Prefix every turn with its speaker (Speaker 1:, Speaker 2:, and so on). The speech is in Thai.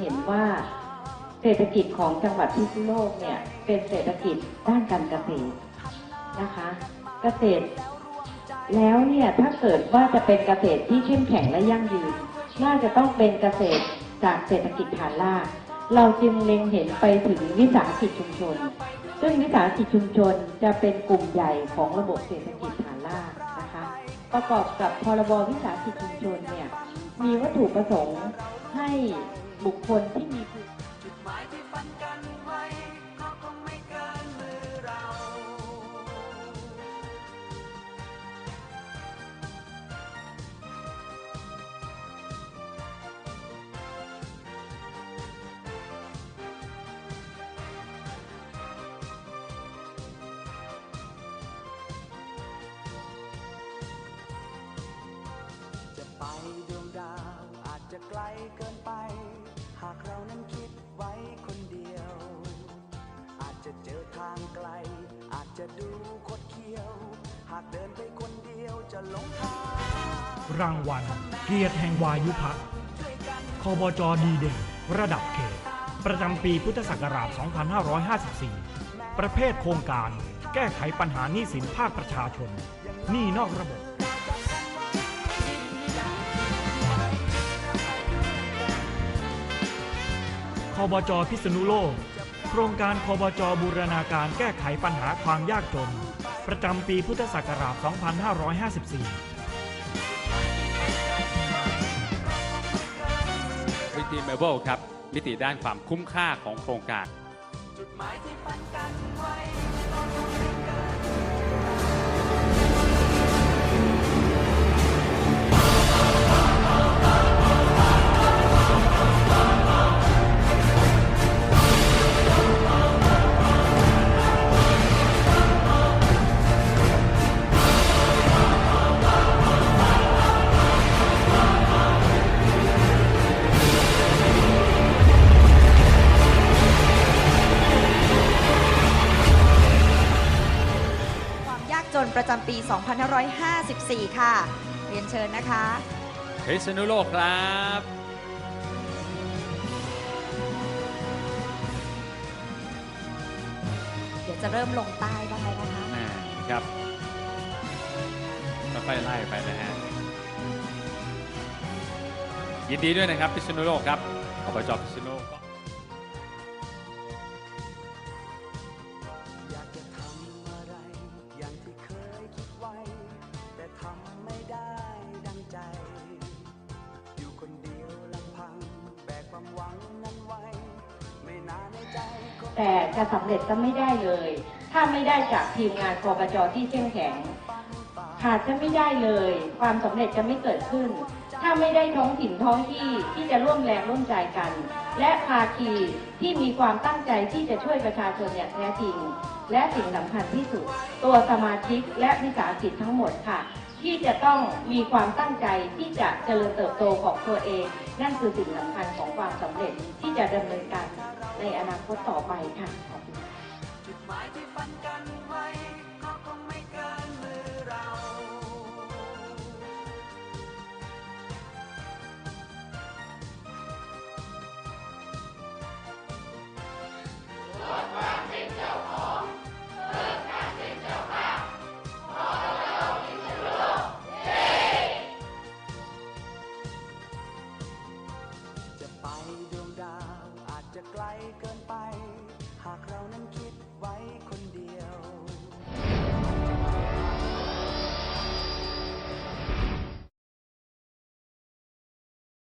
Speaker 1: เห็นว่าเศรษฐกิจของจังหวัดพิษณุโลกเนี่ยเป็นเศรษฐกิจด้านการเกษตรนะคะ เกษตร แล้วเนี่ยถ้าเกิดว่าจะเป็นเกษตรที่เข้มแข็งและยั่งยืน น่าจะต้องเป็นเกษตรจากเศรษฐกิจฐานรากเราจึงเล็งเห็นไปถึงวิสาหกิจชุมชน ซึ่งวิสาหกิจชุมชนจะเป็นกลุ่มใหญ่ของระบบเศรษฐกิจฐานรากนะคะ ประกอบกับพรบวิสาหกิจชุมชนเนี่ยมีวัตถุประสงค์ให้ บุคคลที่มีา
Speaker 2: กเรานั้นคิดไว้คนเดียว อาจจะเจอทางไกล อาจจะดูคดเคี้ยว หากเดินไปคนเดียวจะหลงทาง
Speaker 3: รางวัลเกียรติแห่งวายุพักคบจดีเด่น ระดับเขต ประจำปีพุทธศักราช 2554 ประเภทโครงการ แก้ไขปัญหาหนี้สินภาคประชาชนหนี้นอกระบบ บจพิษณุโลก โครงการคบจบูรณาการแก้ไขปัญหาความยากจน ประจำปีพุทธศักราช 2554
Speaker 4: วิธีเมเบิลครับมิติด้านความคุ้มค่าของโครงการ
Speaker 2: จุดหมายที่ฝันกัน
Speaker 5: ประจำปี 2554 ค่ะ เรียนเชิญนะคะ
Speaker 4: พิษณุโลกครับ
Speaker 5: เดี๋ยวจะเริ่มลงใต้ได้นะคะ
Speaker 4: อ่าครับค่อยๆไล่ไปนะฮะยินดีด้วยนะครับพิษณุโลกครับอบจพิษณุโลก
Speaker 2: ทำไม่ได้ดังใจ อยู่คนเดียวลำพัง แบกความหวังนั้นไว้ ไม่นานในใจก็
Speaker 1: แต่จะสำเร็จก็ไม่ได้เลย ถ้าไม่ได้จากทีมงานกบจที่เข้มแข็งขาดจะไม่ได้เลย ความสำเร็จจะไม่เกิดขึ้น ถ้าไม่ได้ท้องถิ่นท้องที่ที่จะร่วมแรงร่วมใจกัน และภาคีที่มีความตั้งใจที่จะช่วยประชาชนอย่างแท้จริง และสิ่งสำคัญที่สุด ตัวสมาชิกและวิสาหกิจทั้งหมดค่ะ ที่จะต้องมีความตั้งใจที่จะเจริญเติบโตของตัวเอง นั่นคือสิ่งสำคัญของความสำเร็จที่จะดำเนินการในอนาคตต่อไปค่ะขอบคุณ